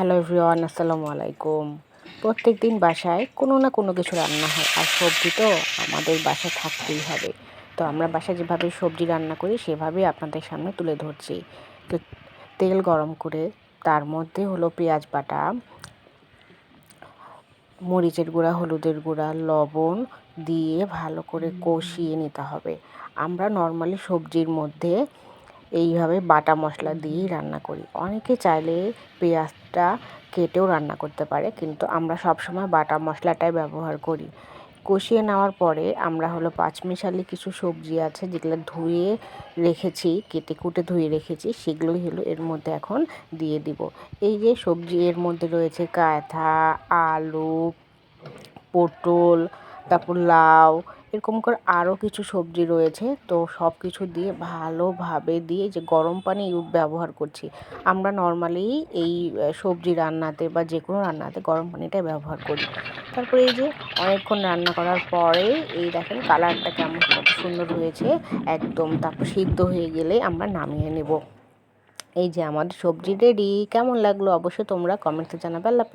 Hello everyone আসসালামু আলাইকুম। প্রত্যেক দিন বাসায় কোনো না কোনো কিছু রান্না হয়, আর সবজি তো আমাদের বাসায় থাকতেই হবে। তো আমরা বাসায় যেভাবে সবজি রান্না করি, সেভাবেই আপনাদের সামনে তুলে ধরছি। তো তেল গরম করে তার মধ্যে হলো পেঁয়াজ বাটা, মরিচের গুঁড়া, হলুদের গুঁড়া, লবণ দিয়ে ভালো করে কষিয়ে নিতে হবে। আমরা নর্মালি সবজির মধ্যে এইভাবে বাটা মশলা দিয়েই রান্না করি। অনেকে চাইলে পেঁয়াজটা কেটেও রান্না করতে পারে, কিন্তু আমরা সবসময় বাটা মশলাটাই ব্যবহার করি। কষিয়ে নেওয়ার পরে আমরা হলো পাঁচমিশালি কিছু সবজি আছে যেগুলো ধুয়ে রেখেছি, কেটে কুটে ধুয়ে রেখেছি, সেগুলোই হলো এর মধ্যে এখন দিয়ে দিব। এই যে সবজি এর মধ্যে রয়েছে কায়থা আলু, পটল তারপর লাউ, এরকম করে আরও কিছু সবজি রয়েছে। তো সব কিছু দিয়ে ভালোভাবে দিয়ে যে গরম পানি ব্যবহার করছি। আমরা নর্মালি এই সবজি রান্নাতে বা যে কোনো রান্নাতে গরম পানিটাই ব্যবহার করি। তারপরে এই যে অনেকক্ষণ রান্না করার পরে এই দেখেন কালারটা কেমন কত সুন্দর হয়েছে। একদম তারপর সিদ্ধ হয়ে গেলে আমরা নামিয়ে নেব। এই যে আমাদের সবজি রেডি। কেমন লাগল অবশ্যই তোমরা কমেন্টে জানাবে। আল্লাহ